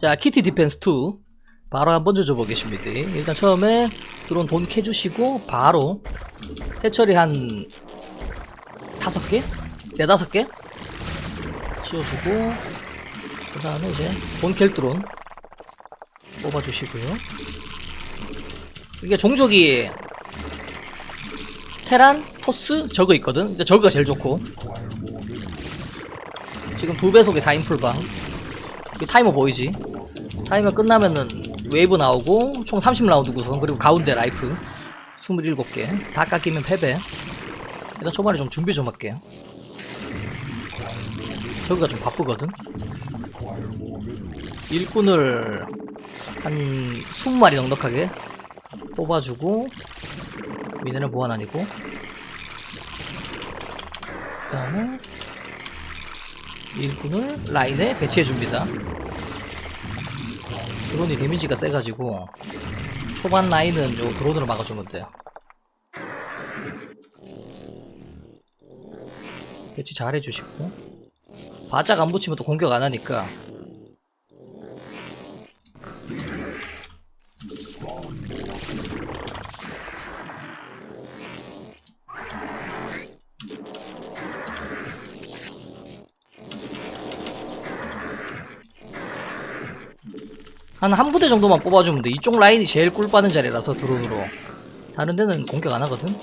자, 키티 디펜스 2. 바로 한번 조져보겠습니다. 일단 처음에 드론 돈 캐주시고, 바로 해처리 한 다섯 개? 네다섯 개? 씌워주고, 그 다음에 이제 본켈 드론 뽑아주시고요. 이게 종족이 테란, 토스, 저그 있거든. 저그가 제일 좋고. 지금 두 배속의 4인 풀방. 이 타이머 보이지? 타이머 끝나면은 웨이브 나오고 총 30라운드 구성 그리고 가운데 라이프 27개. 다 깎이면 패배. 일단 초반에 좀 준비 좀 할게요. 저기가 좀 바쁘거든. 일꾼을 한 20마리 넉넉하게 뽑아주고 미네랄 무한 아니고. 그 다음에 일꾼을 라인에 배치해줍니다. 드론이 데미지가 세가지고 초반 라인은 요 드론으로 막아주면 돼요. 배치 잘 해주시고. 바짝 안 붙이면 또 공격 안 하니까 한 한 부대 정도만 뽑아주면 돼. 이쪽 라인이 제일 꿀 빠는 자리라서 드론으로. 다른 데는 공격 안 하거든.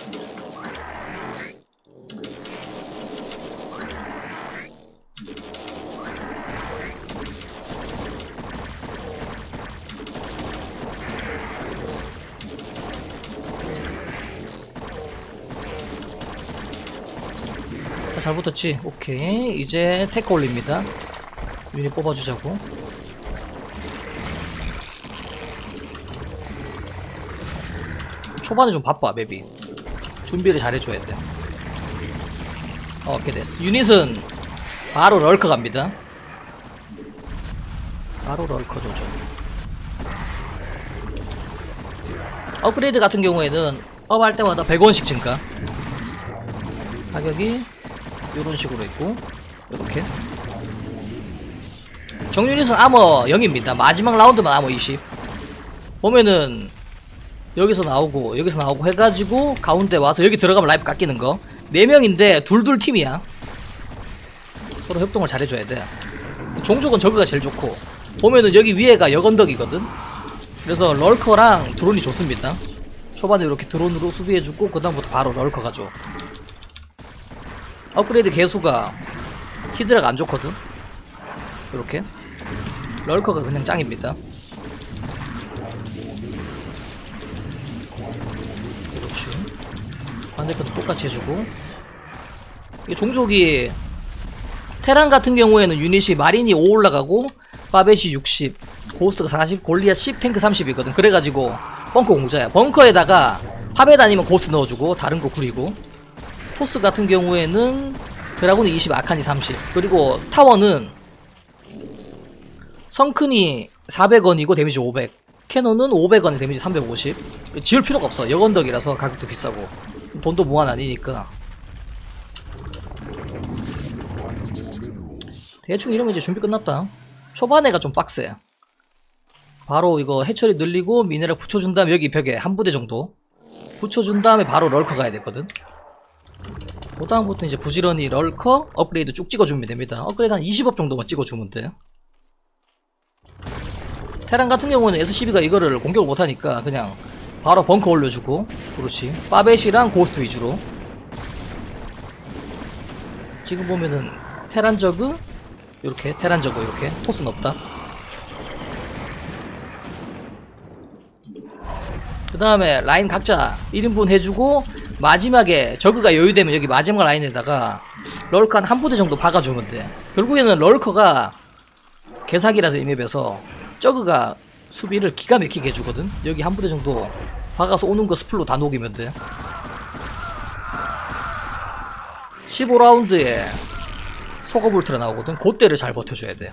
자, 잘 붙었지? 오케이. 이제 테크 올립니다. 유닛 뽑아주자고. 초반에 좀 바빠 맵이. 준비를 잘 해줘야 돼. 오케이 됐어. 유닛은 바로 럴커 갑니다. 바로 럴커 조져 업그레이드 같은 경우에는 업할 때마다 100원씩 증가. 가격이 이런 식으로 있고 이렇게. 정유닛은 아머 0입니다. 마지막 라운드만 아머 20 보면은 여기서 나오고 여기서 나오고 해가지고 가운데 와서 여기 들어가면 라이프 깎이는 거. 4명인데 둘둘 팀이야. 서로 협동을 잘해줘야 돼. 종족은 저그가 제일 좋고 보면은 여기 위에가 역언덕이거든? 그래서 럴커랑 드론이 좋습니다. 초반에 이렇게 드론으로 수비해주고 그 다음부터 바로 럴커 가죠. 업그레이드 개수가 히드라가 안 좋거든? 이렇게. 럴커가 그냥 짱입니다 반대편도 똑같이 해주고. 이게 종족이 테란 같은 경우에는 유닛이 마린이 5 올라가고 바벳이 60, 고스트가 40, 골리앗 10, 탱크 30이거든. 그래가지고 벙커 공자야. 벙커에다가 파벳 아니면 고스트 넣어주고 다른 거 구리고. 토스 같은 경우에는 드라군이 20, 아칸이 30. 그리고 타워는 성큰이 400원이고 데미지 500. 캐논은 500원에 데미지 350. 지을 필요가 없어. 여건덕이라서 가격도 비싸고. 돈도 무한 아니니까. 대충 이러면 이제 준비 끝났다. 초반에가 좀 빡세. 바로 이거 해처리 늘리고 미네랄 붙여준 다음에 여기 벽에 한 부대 정도 붙여준 다음에 바로 럴커 가야 되거든. 그 다음부터 이제 부지런히 럴커 업그레이드 쭉 찍어주면 됩니다. 업그레이드 한 20업 정도만 찍어주면 돼. 테란 같은 경우는 S12가 이거를 공격을 못하니까 그냥 바로 벙커 올려주고 그렇지. 빠벳이랑 고스트 위주로. 지금 보면은 테란 저그 이렇게 테란 저그 이렇게. 토스는 없다. 그 다음에 라인 각자 1인분 해주고 마지막에 저그가 여유되면 여기 마지막 라인에다가 럴커 한 부대 정도 박아주면 돼. 결국에는 럴커가 개사기라서 이 맵에서 저그가 수비를 기가 막히게 해주거든. 여기 한 부대 정도 박아서 오는 거 스플로 다 녹이면 돼. 15라운드에 소급 울트라 나오거든. 그때를 잘 버텨줘야 돼.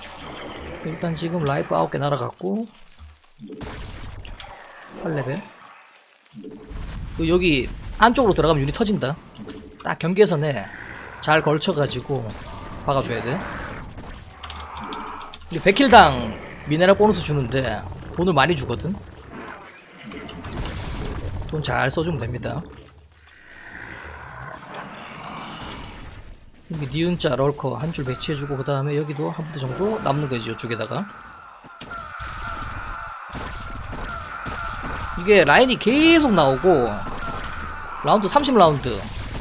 일단 지금 라이프 9개 날아갔고 8레벨. 그 여기 안쪽으로 들어가면 유닛 터진다. 딱 경계선에 잘 걸쳐가지고 박아줘야 돼. 우리 100킬당 미네랄 보너스 주는데 돈을 많이 주거든. 돈 잘 써주면 됩니다. 여기 니은자 럴커 한 줄 배치해주고 그 다음에 여기도 한 부대 정도 남는 거지 이쪽에다가. 이게 라인이 계속 나오고 라운드 30라운드.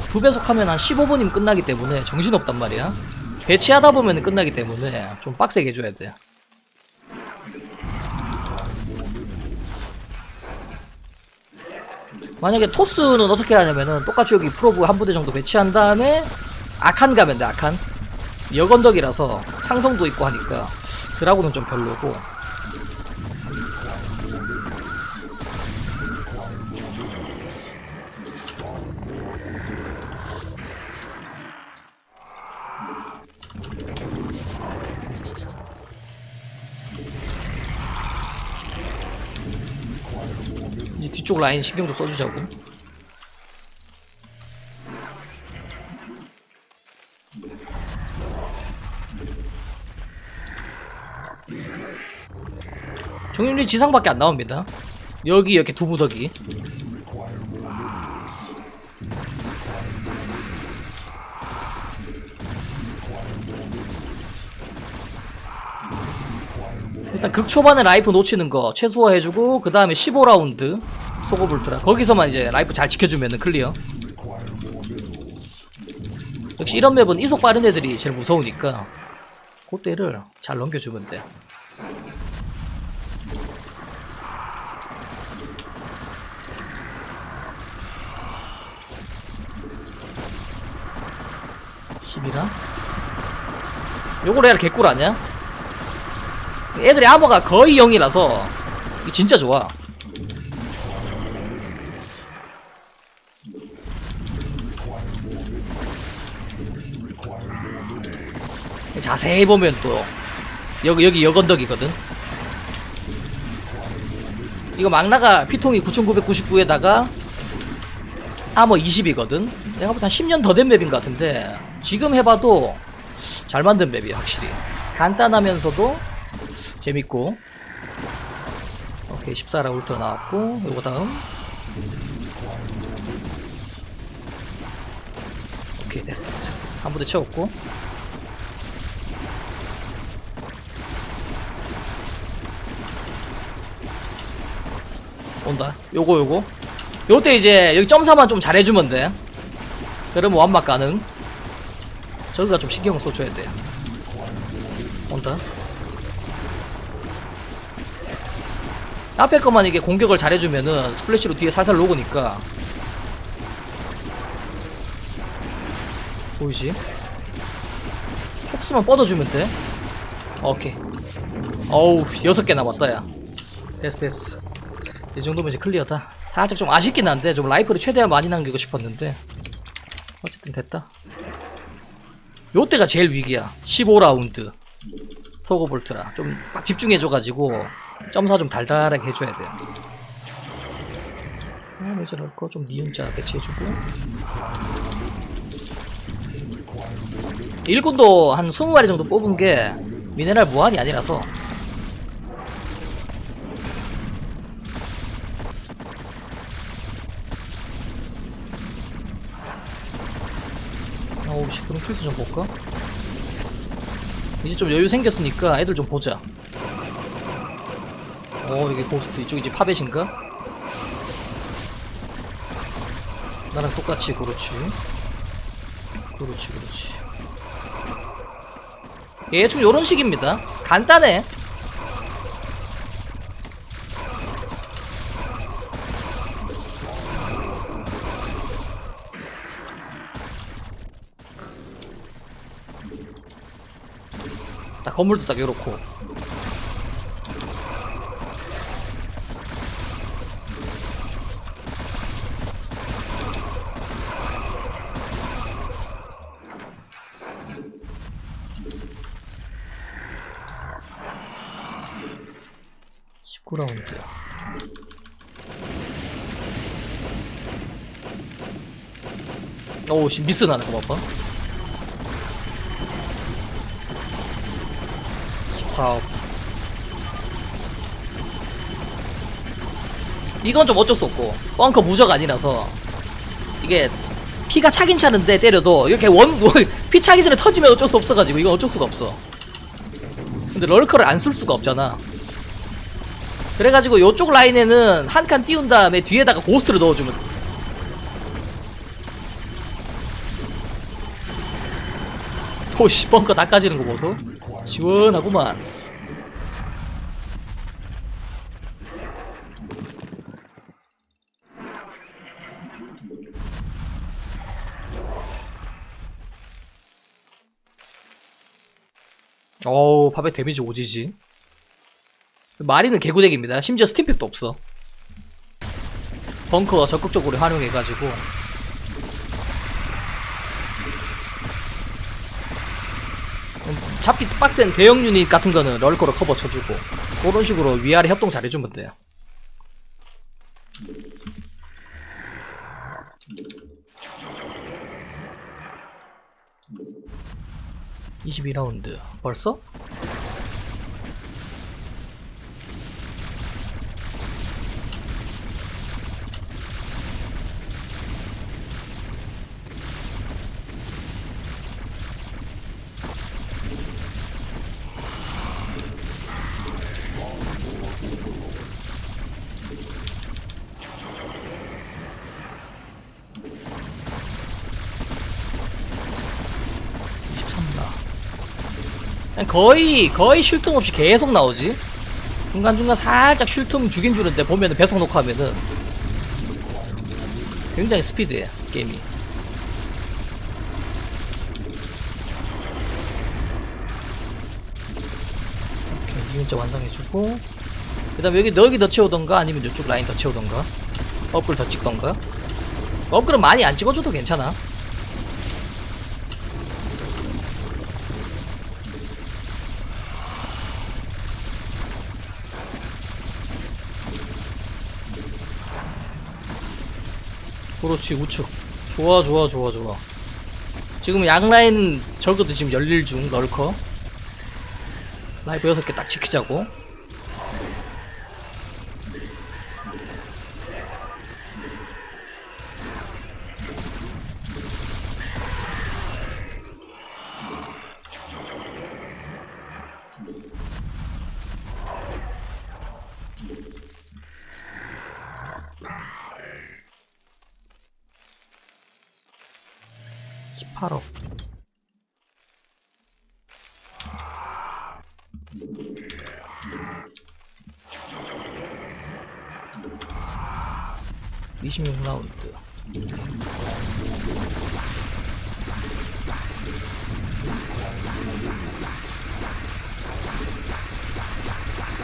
두 배속 하면 한 15분이면 끝나기 때문에 정신없단 말이야. 배치하다 보면 끝나기 때문에 좀 빡세게 해줘야 돼 만약에 토스는 어떻게 하냐면은 똑같이 여기 프로브 한 부대 정도 배치한 다음에 아칸 가면 돼 아칸. 여건덕이라서 상성도 있고 하니까 드라곤은 좀 별로고 이제 뒤쪽 라인 신경 좀 써주자고. 정윤리 지상밖에 안 나옵니다. 여기 이렇게 두 부덕이 일단 극초반에 라이프 놓치는 거 최소화해주고 그 다음에 15라운드 소고불트라 거기서만 이제 라이프 잘 지켜주면은 클리어. 역시 이런 맵은 이속 빠른 애들이 제일 무서우니까 그때를 잘 넘겨주면 돼. 십이라? 요거 레알 개꿀 아니야? 애들의 아머가 거의 0이라서 이게 진짜 좋아 자세히 보면 또 여기 여기 여건덕이거든. 이거 막나가 피통이 9999에다가 아머 20이거든. 내가 보다 한 10년 더 된 맵인 것 같은데 지금 해봐도 잘 만든 맵이야 확실히. 간단하면서도 재밌고. 오케이 14라 울트라 나왔고 요거 다음. 오케이 됐어 한 부대 채웠고 온다. 요거 요거. 요때 이제 여기 점사만 좀 잘해주면 돼. 그러면 완막 가능. 저기가 좀 신경을 써줘야 돼. 온다. 앞에 것만 이게 공격을 잘해주면은 스플래시로 뒤에 살살 녹으니까. 보이지? 촉수만 뻗어주면 돼. 오케이. 어우 여섯 개 남았다 야. 됐어 됐어 이 정도면 이제 클리어다. 살짝 좀 아쉽긴 한데 좀 라이프를 최대한 많이 남기고 싶었는데 어쨌든 됐다. 요때가 제일 위기야. 15라운드. 소고볼트라. 좀 막 집중해줘가지고 점사 좀 달달하게 해줘야 돼. 아, 왜 저럴까? 좀 니은자 배치해주고. 일꾼도 한 20마리 정도 뽑은 게 미네랄 무한이 아니라서 필수 좀 볼까? 이제 좀 여유 생겼으니까 애들 좀 보자. 어 이게 고스트 이쪽 이제 파벳인가? 나랑 똑같이 그렇지. 그렇지 그렇지. 예, 좀 요런 식입니다. 간단해 건물도 딱 요렇고. (19 라운드) 오우 씨 미스 나는 거 봐봐 사업. 이건 좀 어쩔 수 없고 벙커 무적 아니라서 이게 피가 차긴 차는데 때려도 이렇게 원, 피 차기 전에 터지면 어쩔 수 없어가지고 이건 어쩔 수가 없어. 근데 럴커를 안 쓸 수가 없잖아. 그래가지고 요쪽 라인에는 한 칸 띄운 다음에 뒤에다가 고스트를 넣어주면 오씨 벙커 다 까지는 거 보소. 시원하구만. 어우 파베 데미지 오지지. 마리는 개구덱입니다. 심지어 스팀팩도 없어. 벙커 적극적으로 활용해가지고 음, 잡기 빡센 대형 유닛 같은 거는 럴커로 커버 쳐주고 그런 식으로 위아래 협동 잘해주면 돼요 22라운드 벌써? 거의 거의 쉴 틈 없이 계속 나오지. 중간중간 살짝 쉴 틈 주긴 주는데 보면은 배속 녹화하면은 굉장히 스피드해 게임이. 이렇게 니은자 완성해주고. 그 다음에 여기 여기 더 채우던가 아니면 이쪽 라인 더 채우던가? 업글 더 찍던가? 업글은 많이 안 찍어줘도 괜찮아 그렇지 우측. 좋아 좋아 좋아 좋아. 지금 양라인 저거도 지금 열릴 중 널커. 라이브 6개 딱 지키자고 (26 라운드)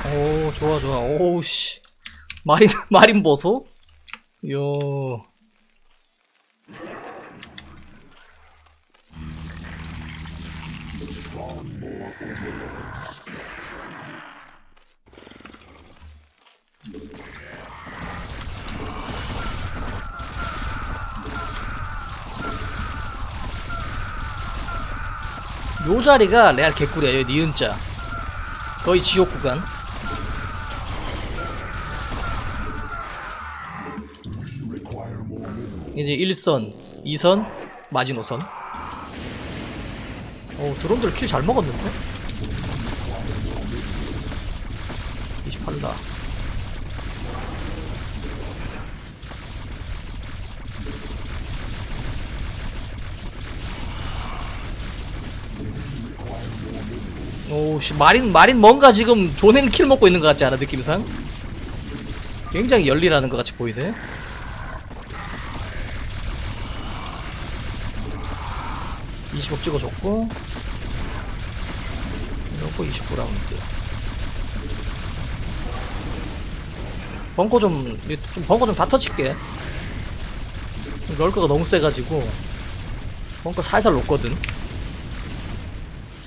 오 좋아 좋아. 오우씨. 마린 마린 보소? 요 요 자리가 레알 개꿀이야, 요 니은자. 거의 지옥 구간. 이제 1선, 2선, 마지노선. 오, 드론들 킬 잘 먹었는데? 28다. 오씨 마린 마린 뭔가 지금 존엔 킬 먹고 있는 것 같지 않아 느낌상? 굉장히 열리라는 것 같이 보이네. (20억) 찍어줬고 이러고 29라운드 벙커 좀, 좀 벙커 좀 다 터칠게 럴커가 너무 세가지고 벙커 살살 녹거든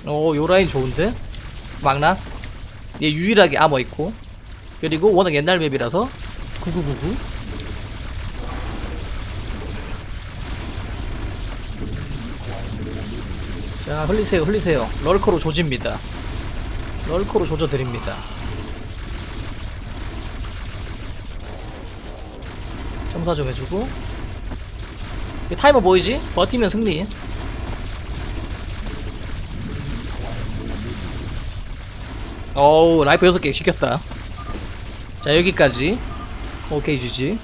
오, 요 라인 좋은데? 막나? 얘 유일하게 아머 있고. 그리고 워낙 옛날 맵이라서 9999. 자, 흘리세요, 흘리세요. 럴커로 조집니다. 럴커로 조져드립니다. 점사 좀 해주고 이 타이머 보이지? 버티면 승리 어우 라이프 6개 시켰다 자 여기까지 오케이 주지